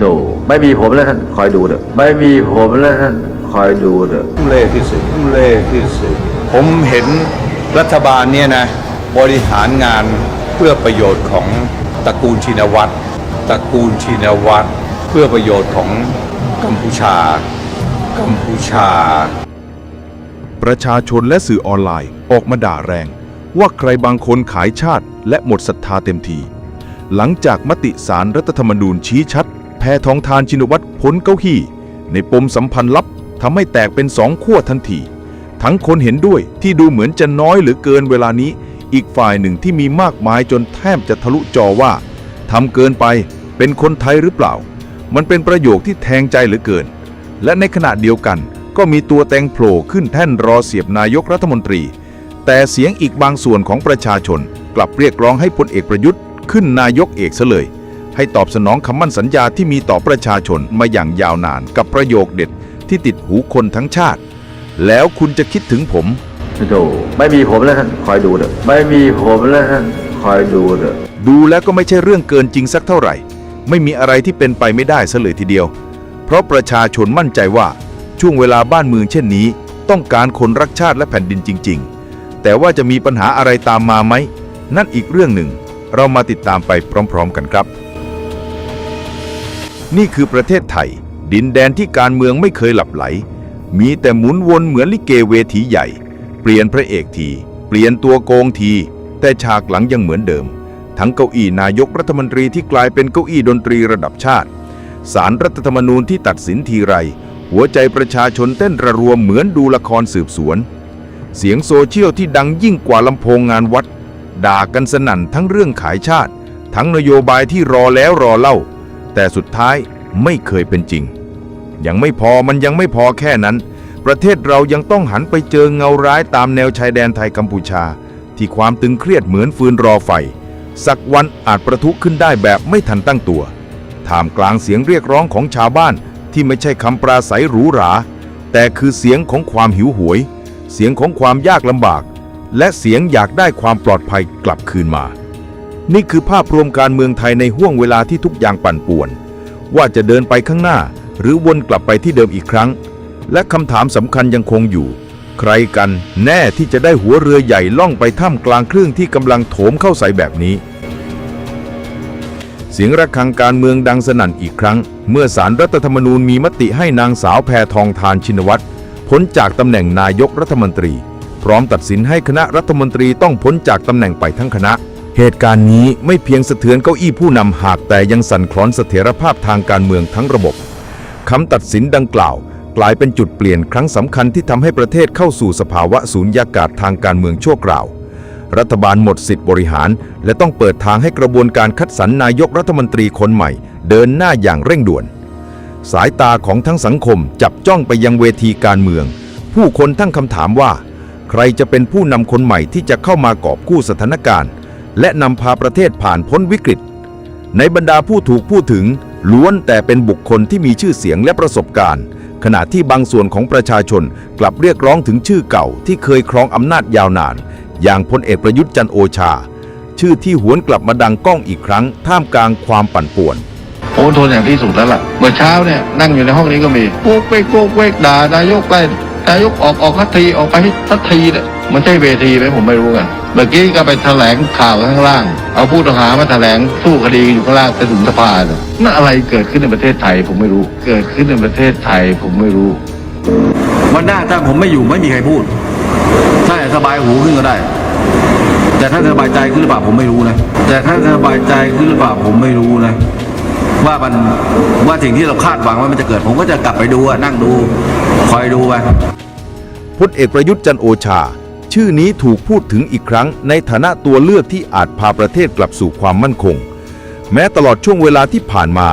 โธ่ไม่มีผมแล้วท่านคอยดูเถอะไม่มีผมแล้วท่านคอยดูเถอะทุเล่ที่สุดทุเล่ที่สุดผมเห็นรัฐบาลเนี่ยนะบริหารงานเพื่อประโยชน์ของตระกูลชินวัตรตระกูลชินวัตรเพื่อประโยชน์ของกัมพูชา กัมพูชา ประชาชนและสื่อออนไลน์ออกมาด่าแรง ว่าใครบางคนขายชาติและหมดศรัทธาเต็มที หลังจากมติสารรัฐธรรมนูญชี้ชัดแพทองทานชินวัตรพ้นเก้าอี้ในปมสัมพันธ์ลับทำให้แตกเป็นสองขั้วทันที ทั้งคนเห็นด้วยที่ดูเหมือนจะน้อยหรือเกินเวลานี้ อีกฝ่ายหนึ่งที่มีมากมายจนแทบจะทะลุจอว่าทำเกินไปเป็นคนไทยหรือเปล่า มันเป็นประโยคที่แทงใจเหลือเกิน และในขณะเดียวกันก็มีตัวแตงโผล่ขึ้นแท่นรอเสียบนายกรัฐมนตรี แต่เสียงอีกบางส่วนของประชาชน กลับเรียกร้องให้พลเอกประยุทธ์ ขึ้นนายกเอกซะเลย ให้ตอบสนองคำมั่นสัญญาที่มีต่อประชาชนมาอย่างยาวนานกับประโยคเด็ดที่ติดหูคนทั้งชาติ แล้วคุณจะคิดถึงผมโธ่ไม่มีผมแล้วท่านคอยดูเถอะไม่มีผมแล้วท่านคอยดูเถอะดูแล้วก็ไม่ใช่เรื่องเกินจริงสักเท่าไหร่ ไม่มีอะไรที่เป็นไปไม่ได้ซะเลยทีเดียว เพราะประชาชนมั่นใจว่าช่วงเวลาบ้านเมืองเช่นนี้ ต้องการคนรักชาติและแผ่นดินจริง ๆ แต่ว่าจะมีปัญหาอะไรตามมาไหม นั่นอีกเรื่องหนึ่ง เรามาติดตามไปพร้อม ๆ กันครับ นี่คือประเทศไทย ดินแดนที่การเมืองไม่เคยหลับไหล มีแต่หมุนวนเหมือนลิเกเวทีใหญ่ เปลี่ยนพระเอกที เปลี่ยนตัวโกงที แต่ฉากหลังยังเหมือนเดิม ทั้งเก้าอี้นายกรัฐมนตรีที่กลายเป็นเก้าอี้ดนตรีระดับชาติ สารรัฐธรรมนูญที่ตัดสินทีไร หัวใจประชาชนเต้นระรวมเหมือนดูละครสืบสวน เสียงโซเชียลที่ดังยิ่งกว่าลำโพงงานวัด ด่ากันสนั่นทั้งเรื่องขายชาติ ทั้งนโยบายที่รอแล้วรอเล่า แต่สุดท้ายไม่เคยเป็นจริง ยังไม่พอมันยังไม่พอแค่นั้น ประเทศเรายังต้องหันไปเจอเงาร้ายตามแนวชายแดนไทยกัมพูชา ที่ความตึงเครียดเหมือนฟืนรอไฟ สักวันอาจประทุขึ้นได้แบบไม่ทันตั้งตัวท่ามกลางเสียงเรียกร้องของชาวบ้านที่ไม่ใช่คำปราศัยหรูหรา แต่คือเสียงของความหิวโหวยเสียงของความยากลำบาก และเสียงอยากได้ความปลอดภัยกลับคืนมา นี่คือภาพรวมการเมืองไทยในห่วงเวลาที่ทุกอย่างปั่นป่วน ว่าจะเดินไปข้างหน้า หรือวนกลับไปที่เดิมอีกครั้ง และคำถามสำคัญยังคงอยู่ ใครกันแน่ที่จะได้หัวเรือใหญ่ล่องไปท่ามกลางคลื่นที่กำลังโถมเข้าใส่แบบนี้ เสียงระฆังการเมืองดังสนั่นอีกครั้ง เมื่อสารรัฐธรรมนูญมีมติให้นางสาวแพทองทานชินวัตรพ้นจากตำแหน่งนายกรัฐมนตรี พร้อมตัดสินให้คณะรัฐมนตรีต้องพ้นจากตำแหน่งไปทั้งคณะ เหตุการณ์นี้ไม่เพียงสะเทือนเก้าอี้ผู้นำหากแต่ยังสั่นคลอนเสถียรภาพทางการเมืองทั้งระบบคำตัดสินดังกล่าว กลายเป็นจุดเปลี่ยนครั้งสำคัญที่ทำให้ประเทศเข้าสู่สภาวะสูญญากาศทางการเมืองชั่วคราว รัฐบาลหมดสิทธิบริหาร และต้องเปิดทางให้กระบวนการคัดสรรนายกรัฐมนตรีคนใหม่ เดินหน้าอย่างเร่งด่วน สายตาของทั้งสังคมจับจ้องไปยังเวทีการเมือง ผู้คนตั้งคำถามว่า ใครจะเป็นผู้นำคนใหม่ที่จะเข้ามากอบกู้สถานการณ์ และนำพาประเทศผ่านพ้นวิกฤต ในบรรดาผู้ถูกพูดถึงล้วนแต่เป็นบุคคลที่มีชื่อเสียงและประสบการณ์ ขณะที่บางส่วนของประชาชนกลับเรียกร้องถึงชื่อเก่าที่เคยครองอำนาจยาวนาน อย่างพลเอกประยุทธ์จันโอชา ชื่อที่หวนกลับมาดังก้องอีกครั้ง ท่ามกลางความปั่นป่วนโอ้ทนอย่างที่สุดแล้วล่ะ เมื่อเช้าเนี่ยนั่งอยู่ในห้องนี้ก็มีโกกเวกโกกเวกด่านายกไป นายกออกออกทัทีออกไปทัทีเนี่ยมันใช่เวทีไหมผมไม่รู้กันเมื่อกี้ก็ไปแถลงข่าวข้างล่าง เอาผู้ต้องหามาแถลงสู้คดีอยู่ข้างล่างไปถึงสภาเนี่ยนั่นอะไรเกิดขึ้นในประเทศไทยผมไม่รู้ เกิดขึ้นในประเทศไทยผมไม่รู้วันหน้าถ้าผมไม่อยู่ไม่มีใครพูดถ้าสบายหูขึ้นก็ได้ แต่ถ้าสบายใจขึ้นหรือเปล่าผมไม่รู้นะแต่ถ้าสบายใจขึ้นหรือเปล่าผมไม่รู้นะ ว่ามันว่าสิ่งที่เราคาดหวังว่ามันจะเกิด ผมก็จะกลับไปดูนั่งดู คอยดูไปพลเอกประยุทธ์จันโอชา ชื่อนี้ถูกพูดถึงอีกครั้ง ในฐานะตัวเลือกที่อาจพาประเทศกลับสู่ความมั่นคง แม้ตลอดช่วงเวลาที่ผ่านมา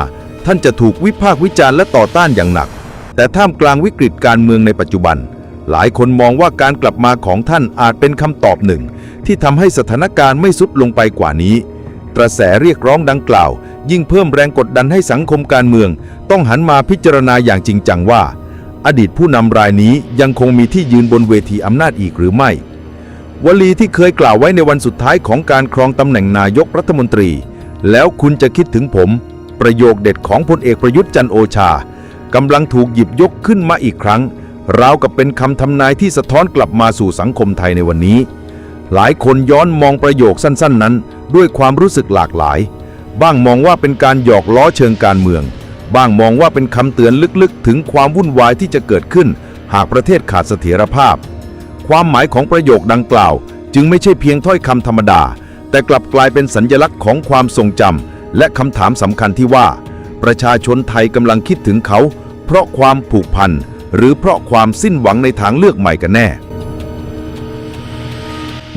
ท่านจะถูกวิพากษ์วิจารณ์และต่อต้านอย่างหนัก แต่ท่ามกลางวิกฤตการเมืองในปัจจุบัน หลายคนมองว่าการกลับมาของท่านอาจเป็นคำตอบหนึ่ง ที่ทำให้สถานการณ์ไม่สุดลงไปกว่านี้ กระแสเรียกร้องดังกล่าว ยิ่งเพิ่มแรงกดดันให้สังคมการเมือง ต้องหันมาพิจารณาอย่างจริงจังว่า อดีตผู้นำรายนี้ยังคงมีที่ยืนบนเวทีอำนาจอีกหรือไม่ วลีที่เคยกล่าวไว้ในวันสุดท้ายของการครองตำแหน่งนายกรัฐมนตรี แล้วคุณจะคิดถึงผม ประโยคเด็ดของพลเอกประยุทธ์จันโอชากำลังถูกหยิบยกขึ้นมาอีกครั้งราวกับเป็นคำทำนายที่สะท้อนกลับมาสู่สังคมไทยในวันนี้ หลายคนย้อนมองประโยคสั้น ๆ นั้น ด้วยความรู้สึกหลากหลาย บ้างมองว่าเป็นการหยอกล้อเชิงการเมือง บ้างมองว่าเป็นคำเตือนลึกๆ ถึงความวุ่นวายที่จะเกิดขึ้น หากประเทศขาดเสถียรภาพ ความหมายของประโยคดังกล่าว จึงไม่ใช่เพียงถ้อยคำธรรมดา แต่กลับกลายเป็นสัญลักษณ์ของความทรงจำและคำถามสำคัญที่ว่า ประชาชนไทยกำลังคิดถึงเขา เพราะความผูกพันหรือเพราะความสิ้นหวังในทางเลือกใหม่กันแน่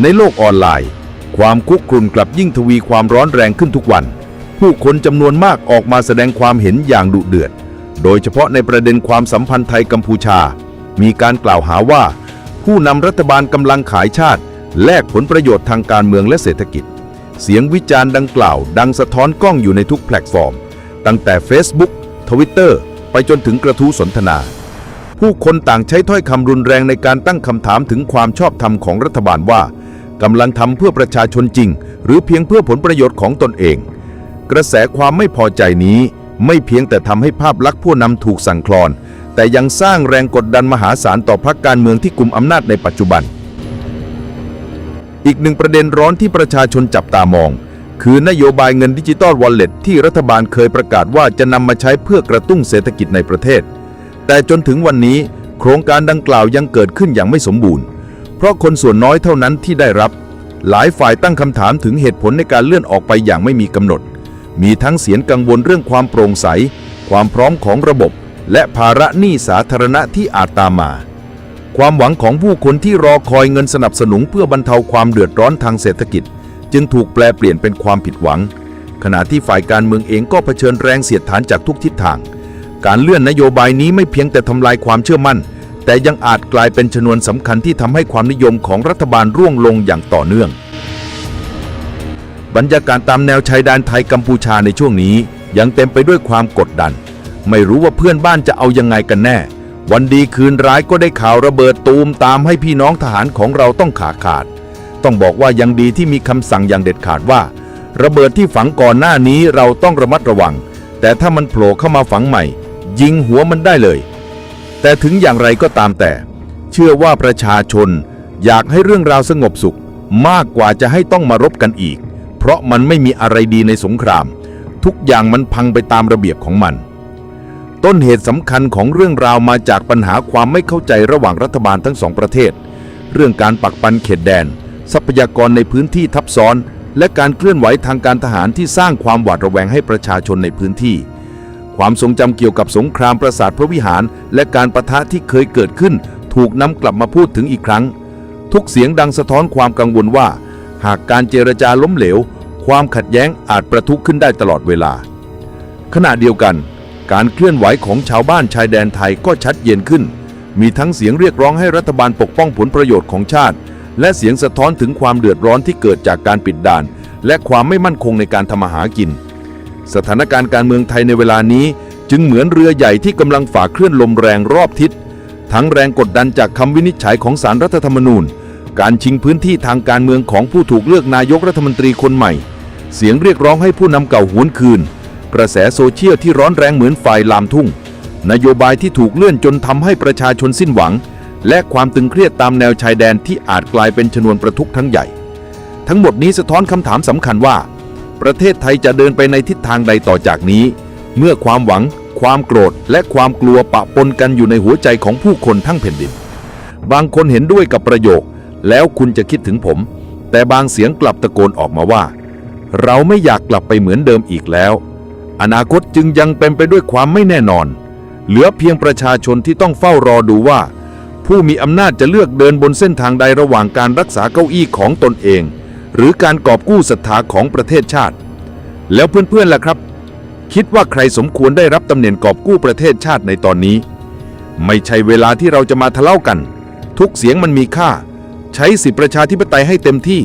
ในโลกออนไลน์ ความคุกรุ่นกลับยิ่งทวีความร้อนแรงขึ้นทุกวัน ผู้คนจำนวนมากออกมาแสดงความเห็นอย่างดุเดือด โดยเฉพาะในประเด็นความสัมพันธ์ไทยกัมพูชา มีการกล่าวหาว่า ผู้นำรัฐบาลกำลังขายชาติ แลกผลประโยชน์ทางการเมืองและเศรษฐกิจ เสียงวิจารณ์ดังกล่าว ดังสะท้อนกล้องอยู่ในทุกแพลตฟอร์ม ตั้งแต่ Facebook Twitter ไปจนถึงกระทู้สนทนา ผู้คนต่างใช้ถ้อยคำรุนแรงในการตั้งคำถามถึงความชอบธรรมของรัฐบาลว่ากำลังทำเพื่อประชาชนจริง หรือเพียงเพื่อผลประโยชน์ของตนเอง กระแสความไม่พอใจนี้ไม่เพียงแต่ทำให้ภาพลักษณ์ผู้นำถูกสั่งคลอน แต่ยังสร้างแรงกดดันมหาศาลต่อพรรคการเมืองที่กลุ่มอำนาจในปัจจุบัน อีกหนึ่งประเด็นร้อนที่ประชาชนจับตามอง คือนโยบายเงินดิจิตอลวอลเล็ตที่รัฐบาลเคยประกาศว่าจะนำมาใช้เพื่อกระตุ้นเศรษฐกิจในประเทศ แต่จนถึงวันนี้ โครงการดังกล่าวยังเกิดขึ้นอย่างไม่สมบูรณ์ เพราะคนส่วนน้อยเท่านั้นที่ได้รับ หลายฝ่ายตั้งคำถามถึงเหตุผลในการเลื่อนออกไปอย่างไม่มีกำหนด มีทั้งเสียงกังวลเรื่องความโปร่งใส ความพร้อมของระบบ และภาระหนี้สาธารณะที่อาจตามมา ความหวังของผู้คนที่รอคอยเงินสนับสนุนเพื่อบรรเทาความเดือดร้อนทางเศรษฐกิจ จึงถูกแปลเปลี่ยนเป็นความผิดหวัง ขณะที่ฝ่ายการเมืองเองก็เผชิญแรงเสียดทานจากทุกทิศทาง การเลื่อนนโยบายนี้ไม่เพียงแต่ทำลายความเชื่อมั่น แต่ยังอาจกลายเป็นชนวนสำคัญที่ทำให้ความนิยมของรัฐบาลร่วงลงอย่างต่อเนื่อง บรรยากาศตามแนวชายแดนไทยกัมพูชาในช่วงนี้ ยังเต็มไปด้วยความกดดัน ไม่รู้ว่าเพื่อนบ้านจะเอายังไงกันแน่ วันดีคืนร้ายก็ได้ข่าวระเบิดตูมตามให้พี่น้องทหารของเราต้องขาขาด ต้องบอกว่ายังดีที่มีคำสั่งอย่างเด็ดขาดว่า ระเบิดที่ฝังก่อนหน้านี้เราต้องระมัดระวัง แต่ถ้ามันโผล่เข้ามาฝังใหม่ ยิงหัวมันได้เลย แต่ถึงอย่างไรก็ตามแต่ เชื่อว่าประชาชนอยากให้เรื่องราวสงบสุขมากกว่าจะให้ต้องมารบกันอีก เพราะมันไม่มีอะไรดีในสงคราม ทุกอย่างมันพังไปตามระเบียบของมัน ต้นเหตุสำคัญของเรื่องราวมาจากปัญหาความไม่เข้าใจระหว่างรัฐบาลทั้งสองประเทศ เรื่องการปักปันเขตแดน ทรัพยากรในพื้นที่ทับซ้อน และการเคลื่อนไหวทางการทหารที่สร้างความหวาดระแวงให้ประชาชนในพื้นที่ความทรงจำเกี่ยวกับสงครามปราสาทพระวิหาร และการประทะที่เคยเกิดขึ้น ถูกนำกลับมาพูดถึงอีกครั้ง ทุกเสียงดังสะท้อนความกังวลว่า หากการเจรจาล้มเหลว ความขัดแย้งอาจประทุขึ้นได้ตลอดเวลา ขณะเดียวกัน การเคลื่อนไหวของชาวบ้านชายแดนไทยก็ชัดเจนขึ้น มีทั้งเสียงเรียกร้องให้รัฐบาลปกป้องผลประโยชน์ของชาติ และเสียงสะท้อนถึงความเดือดร้อนที่เกิดจากการปิดด่าน และความไม่มั่นคงในการทำมาหากิน สถานการณ์การเมืองไทยในเวลานี้ จึงเหมือนเรือใหญ่ที่กำลังฝ่าคลื่นลมแรงรอบทิศทั้งแรงกดดันจากคำวินิจฉัยของสารรัฐธรรมนูญ การชิงพื้นที่ทางการเมืองของผู้ถูกเลือกนายกรัฐมนตรีคนใหม่ เสียงเรียกร้องให้ผู้นำเก่าหวนคืน กระแสโซเชียลที่ร้อนแรงเหมือนไฟลามทุ่ง นโยบายที่ถูกเลื่อนจนทำให้ประชาชนสิ้นหวัง และความตึงเครียดตามแนวชายแดนที่อาจกลายเป็นชนวนประทุกข์ทั้งใหญ่ ทั้งหมดนี้สะท้อนคำถามสำคัญว่า ประเทศไทยจะเดินไปในทิศทางใดต่อจากนี้ เมื่อความหวัง ความโกรธ และความกลัวปะปนกันอยู่ในหัวใจของผู้คนทั้งแผ่นดิน บางคนเห็นด้วยกับประโยค แล้วคุณจะคิดถึงผม แต่บางเสียงกลับตะโกนออกมาว่า เราไม่อยากกลับไปเหมือนเดิมอีกแล้ว อนาคตจึงยังเป็นไปด้วยความไม่แน่นอน เหลือเพียงประชาชนที่ต้องเฝ้ารอดูว่า ผู้มีอำนาจจะเลือกเดินบนเส้นทางใดระหว่างการรักษาเก้าอี้ของตนเอง หรือการกอบกู้ศรัทธาของประเทศชาติ แล้วเพื่อนๆล่ะครับ คิดว่าใครสมควรได้รับตำแหน่งกอบกู้ประเทศชาติในตอนนี้ ไม่ใช่เวลาที่เราจะมาทะเลาะกัน ทุกเสียงมันมีค่า ใช้สิทธิประชาธิปไตยให้เต็มที่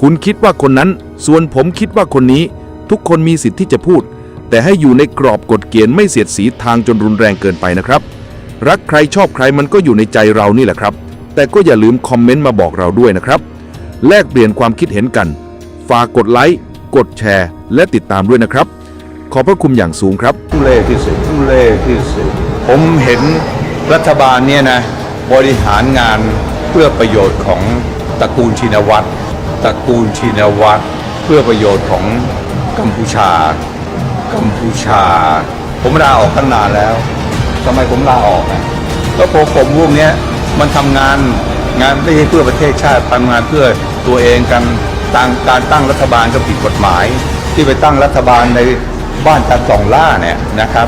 คุณคิดว่าคนนั้น ส่วนผมคิดว่าคนนี้ ทุกคนมีสิทธิ์ที่จะพูด แต่ให้อยู่ในกรอบกฎเกณฑ์ไม่เสียดสีทางจนรุนแรงเกินไปนะครับ รักใครชอบใครมันก็อยู่ในใจเรานี่แหละครับ แต่ก็อย่าลืมคอมเมนต์มาบอกเราด้วยนะครับ แลกเปลี่ยนความคิดเห็นกัน ฝากกดไลค์ กดแชร์ และติดตามด้วยนะครับ ขอบพระคุณอย่างสูงครับ ทุเล่ที่สุดทุเล่ที่สุดผมเห็นรัฐบาลเนี่ยนะ บริหารงาน เพื่อประโยชน์ของตระกูลชินวัตรตระกูลชินวัตรเพื่อประโยชน์ของกัมพูชา กัมพูชา ผมลาออกตั้งนานแล้วทำไมผมลาออกอะก็เพราะผมพวกเนี้ยมันทำงานงานไม่ใช่เพื่อประเทศชาติทำงานเพื่อตัวเองกันต่างการตั้งรัฐบาลก็ผิดกฎหมาย ที่ไปตั้งรัฐบาลในบ้านตาจ่องล่าเนี่ยนะครับ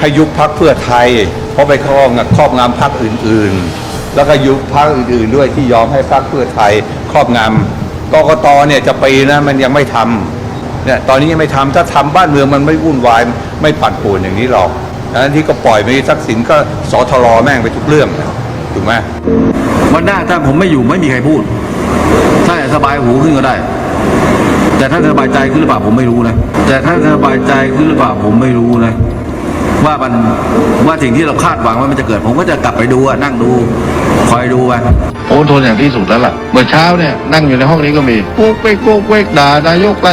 ให้ยุบพักเพื่อไทย เพราะไปครอบงำครอบงำพักอื่น ๆ แล้วก็ยุบพักอื่น ๆ ด้วยที่ยอมให้พักเพื่อไทย ครอบงำกกตเนี่ยจะปีนะมันยังไม่ทำเนี่ยตอนนี้ยังไม่ทำถ้าทำบ้านเมืองมันไม่วุ่นวายไม่ปั่นป่วนอย่างนี้หรอกดังนั้นที่ก็ปล่อยไปทักษิณก็สทรแม่งไปทุกเรื่องถูกไหมวันหน้าถ้าผมไม่อยู่ไม่มีใครพูด ถ้าสบายหูขึ้นก็ได้ แต่ถ้าสบายใจขึ้นหรือเปล่าผมไม่รู้นะแต่ถ้าสบายใจขึ้นหรือเปล่าผมไม่รู้นะ ว่ามันว่าสิ่งที่เราคาดหวังว่ามันจะเกิด ผมก็จะกลับไปดูอะนั่งดู คอยดูไปโอ้ทนอย่างที่สุดแล้วล่ะ เมื่อเช้าเนี่ยนั่งอยู่ในห้องนี้ก็มีโกกเวกโกกเวกด่านายกไล่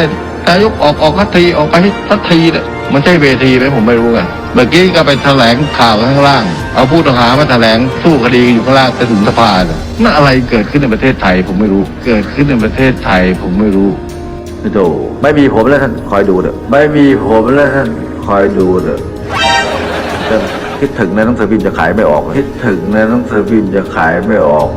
นายกออกออกทันทีออกไปทันทีเนี่ยมันใช่เวทีไหมผมไม่รู้กันเมื่อกี้ก็ไปแถลงข่าวข้างล่าง เอาผู้ต้องหามาแถลงสู้คดีอยู่ข้างล่างไปถึงสภาเนี่ยนั่นอะไรเกิดขึ้นในประเทศไทย ผมไม่รู้ เกิดขึ้นในประเทศไทย ผมไม่รู้ไม่โตไม่มีผมแล้วท่านคอยดูเถอะไม่มีผมแล้วท่านคอยดูเถอะจะ คิดถึงในหนังสือพิมพ์จะขายไม่ออกคิดถึงในหนังสือพิมพ์จะขายไม่ออก